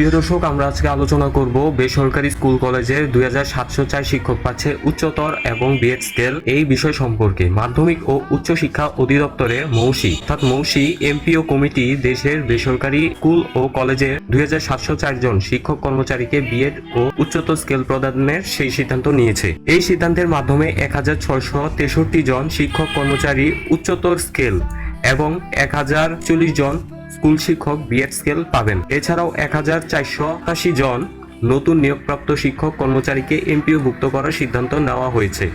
প্রিয় দর্শক, আমরা আজকে আলোচনা করব বেসরকারি স্কুল কলেজের দুই শিক্ষক পাচ্ছে উচ্চতর এবং বিএড স্কেল এই বিষয় সম্পর্কে। মাধ্যমিক ও উচ্চ শিক্ষা অধিদপ্তরের মৌসি, অর্থাৎ মৌসি এমপিও কমিটি দেশের বেসরকারি স্কুল ও কলেজের দুই হাজার সাতশো চার জন শিক্ষক কর্মচারীকে বিএড ও উচ্চতর স্কেল প্রদানের সেই সিদ্ধান্ত নিয়েছে। এই সিদ্ধান্তের মাধ্যমে এক হাজার ছয়শো তেষট্টি জন শিক্ষক কর্মচারী উচ্চতর স্কেল এবং এক হাজার চল্লিশ জন স্কুল শিক্ষক বিএড স্কেল পাবেন। এছাড়াও এক হাজার চারশো আশি জন নতুন নিয়োগপ্রাপ্ত শিক্ষক কর্মচারীকে এমপিও ভুক্ত করার সিদ্ধান্ত নেওয়া হয়েছে।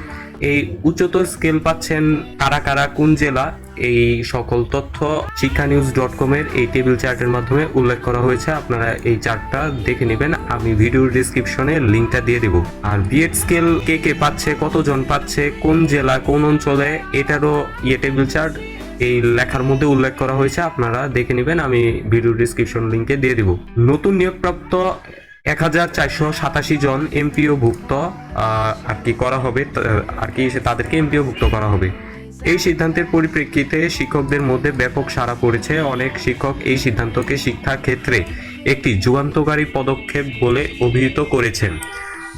এই উচ্চতর স্কেল পাচ্ছেন কারা কারা, কোন জেলা? এই সকল তথ্য শিক্ষা নিউজ ডট কমের এই টেবিল চার্টের মাধ্যমে উল্লেখ করা হয়েছে। আপনারা এই চার্টটা দেখে নেবেন। আমি ভিডিওর ডিসক্রিপশনে লিঙ্কটা দিয়ে দেবো। আর বিএড স্কেল কে কে পাচ্ছে, কতজন পাচ্ছে, কোন জেলা, কোন অঞ্চলে, এটারও ইয়ে টেবিল চার্ট এই লেখার মধ্যে উল্লেখ করা হয়েছে, আপনারা দেখে নেবেন, আমি ভিডিও ডিসক্রিপশন লিংকে দিয়ে দিব। নতুন নিয়োগপ্রাপ্ত এক হাজার চারশো সাতাশি জন এমপিও ভুক্ত আর কি করা হবে আর কি তাদেরকে এমপিও ভুক্ত করা হবে। এই সিদ্ধান্তের পরিপ্রেক্ষিতে শিক্ষকদের মধ্যে ব্যাপক সাড়া পড়েছে। অনেক শিক্ষক এই সিদ্ধান্তকে শিক্ষা ক্ষেত্রে একটি যুগান্তকারী পদক্ষেপ বলে অভিহিত করেছেন।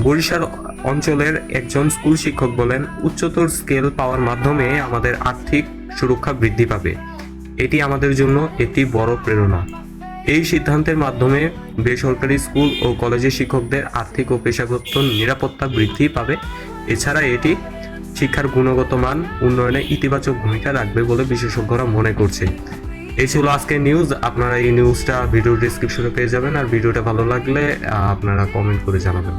বরিশাল অঞ্চলের একজন স্কুল শিক্ষক বলেন, উচ্চতর স্কেল পাওয়ার মাধ্যমে আমাদের আর্থিক সুরক্ষা বৃদ্ধি পাবে। এটি আমাদের জন্য একটি বড় প্রেরণা। এই সিদ্ধান্তের মাধ্যমে বেসরকারি স্কুল ও কলেজের শিক্ষকদের আর্থিক ও পেশাগত নিরাপত্তা বৃদ্ধি পাবে। এছাড়া এটি শিক্ষার গুণগত মান উন্নয়নে ইতিবাচক ভূমিকা রাখবে বলে বিশেষজ্ঞরা মনে করছে এই ছিল আজকের নিউজ। আপনারা এই নিউজটা ভিডিও ডিসক্রিপশনে পেয়ে যাবেন। আর ভিডিওটা ভালো লাগলে আপনারা কমেন্ট করে জানাবেন।